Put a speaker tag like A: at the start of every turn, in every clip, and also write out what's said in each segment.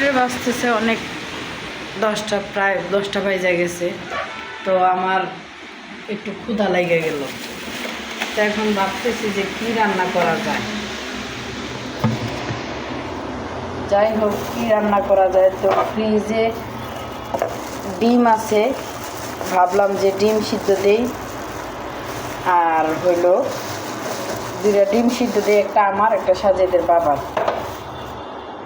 A: রাত্রে বাজতেছে অনেক দশটা, প্রায় দশটা বাজে গেছে। তো আমার একটু ক্ষুধা লেগে গেল। তো এখন ভাবতেছি যে কি রান্না করা যায়। যাই হোক, কি রান্না করা যায় তো ফ্রিজে ডিম আছে। ভাবলাম যে ডিম সিদ্ধ দেই। আর হইল দুইটা ডিম সিদ্ধ দিয়ে একটা আমার, একটা সাজেদের বাবার।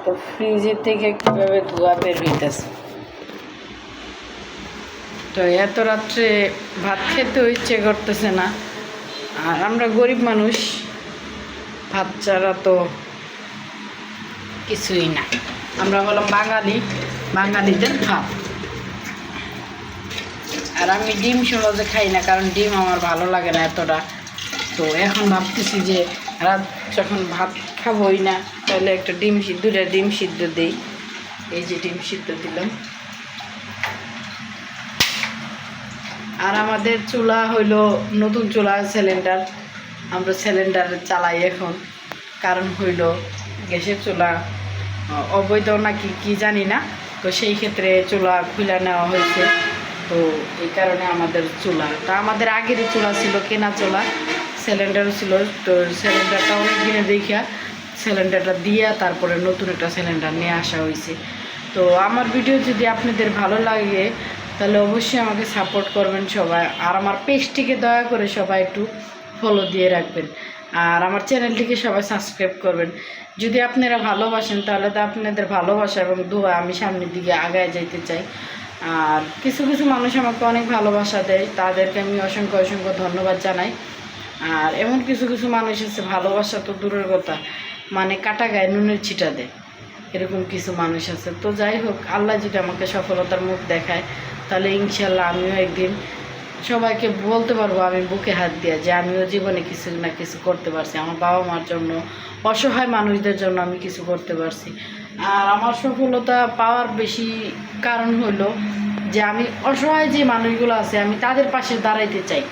A: তো ফ্রিজের থেকে কীভাবে ধোয়া বের হইতেছে? তো এত রাত্রে ভাত খেতেও ইচ্ছে করতেছে না। আর আমরা গরিব মানুষ, ভাত ছাড়া তো কিছুই না। আমরা হলাম বাঙালি, বাঙালিদের ভাত। আর আমি ডিম সহজে খাই না, কারণ ডিম আমার ভালো লাগে না এতটা। তো এখন ভাবতেছি যে রাত যখন ভাত খাবোই না তাহলে একটা ডিম দুটা ডিম সিদ্ধ দিই। এই যে ডিম সিদ্ধ দিলাম। আর আমাদের চুলা হইল নতুন চুলা সিলিন্ডার আমরা সিলিন্ডার চালাই এখন। কারণ হইল গ্যাসের চুলা অবৈধ নাকি কি জানি না। তো সেই ক্ষেত্রে চুলা খুলে নেওয়া হয়েছে। তো এই কারণে আমাদের চুলা। তা আমাদের আগের চুলা ছিল কেনা চুলা। সিলিন্ডারও ছিল। তো সিলিন্ডারটা অনেক দিনে দেখা সিলিন্ডারটা দিয়া তারপরে নতুন একটা সিলিন্ডার নিয়ে আসা হয়েছে তো আমার ভিডিও যদি আপনাদের ভালো লাগে, তাহলে অবশ্যই আমাকে সাপোর্ট করবেন সবাই। আর আমার পেজটিকে দয়া করে সবাই একটু ফলো দিয়ে রাখবেন। আর আমার চ্যানেলটিকে সবাই সাবস্ক্রাইব করবেন। যদি আপনারা ভালোবাসেন, তাহলে তো আপনাদের ভালোবাসা এবং দোয়া আমি সামনের দিকে আগায় যেতে চাই। আর কিছু কিছু মানুষ আমাকে অনেক ভালোবাসা দেয়, তাদেরকে আমি অসংখ্য অসংখ্য ধন্যবাদ জানাই। আর এমন কিছু কিছু মানুষ আছে, ভালোবাসা তো দূরের কথা। মানে কাটা গায়ে নুনের ছিটা দেয়। এরকম কিছু মানুষ আছে। তো যাই হোক, আল্লাহ যদি আমাকে সফলতার মুখ দেখায়, তাহলে ইনশাল্লাহ আমিও একদিন সবাইকে বলতে পারব, আমি বুকে হাত দিয়ে যে আমিও জীবনে কিছু না কিছু করতে পারছি। আমার বাবা মার জন্য, অসহায় মানুষদের জন্য আমি কিছু করতে পারছি। আর আমার সফলতা পাওয়ার বেশি কারণ হলো যে আমি অসহায় যে মানুষগুলো আছে, আমি তাদের পাশে দাঁড়াইতে চাই।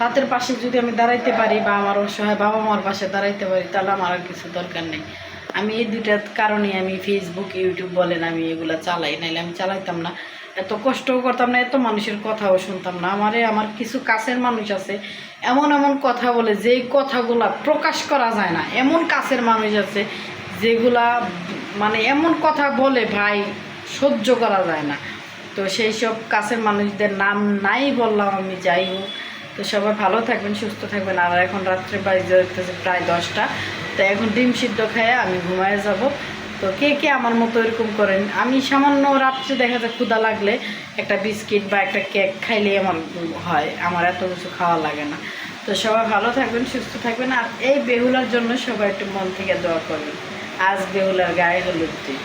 A: তাদের পাশে যদি আমি দাঁড়াইতে পারি বা আমার অসহায় বাবা মার পাশে দাঁড়াইতে পারি, তাহলে আমার আর কিছু দরকার নেই। আমি এই দুইটার কারণে আমি ফেসবুক ইউটিউব বলেন আমি এগুলো চালাই, নাইলে আমি চালাইতাম না। এত কষ্টও করতাম না, এত মানুষের কথাও শুনতাম না। আমারে, আমার কিছু কাছের মানুষ আছে, এমন এমন কথা বলে, যেই কথাগুলা প্রকাশ করা যায় না। এমন কাছের মানুষ আছে, যেগুলা মানে এমন কথা বলে ভাই, সহ্য করা যায় না। তো সেই সব কাছের মানুষদের নাম নাই বললাম আমি, যাই হোক। তো সবাই ভালো থাকবেন, সুস্থ থাকবেন। আর এখন রাত্রে বাজে হইতেছে প্রায় দশটা। তো এখন ডিম সিদ্ধ খেয়ে আমি ঘুমায় যাব। তো কে কে আমার মতো এরকম করেন? আমি সামান্য রাত্রে দেখা যায় ক্ষুদা লাগলে একটা বিস্কিট বা একটা কেক খাইলেই আমার হয়। আমার এত কিছু খাওয়া লাগে না। তো সবাই ভালো থাকবেন, সুস্থ থাকবেন। আর এই বেহুলার জন্য সবাই একটু মন থেকে দোয়া করবেন। আজ বেহুলার গায়ে হলুদ দিন।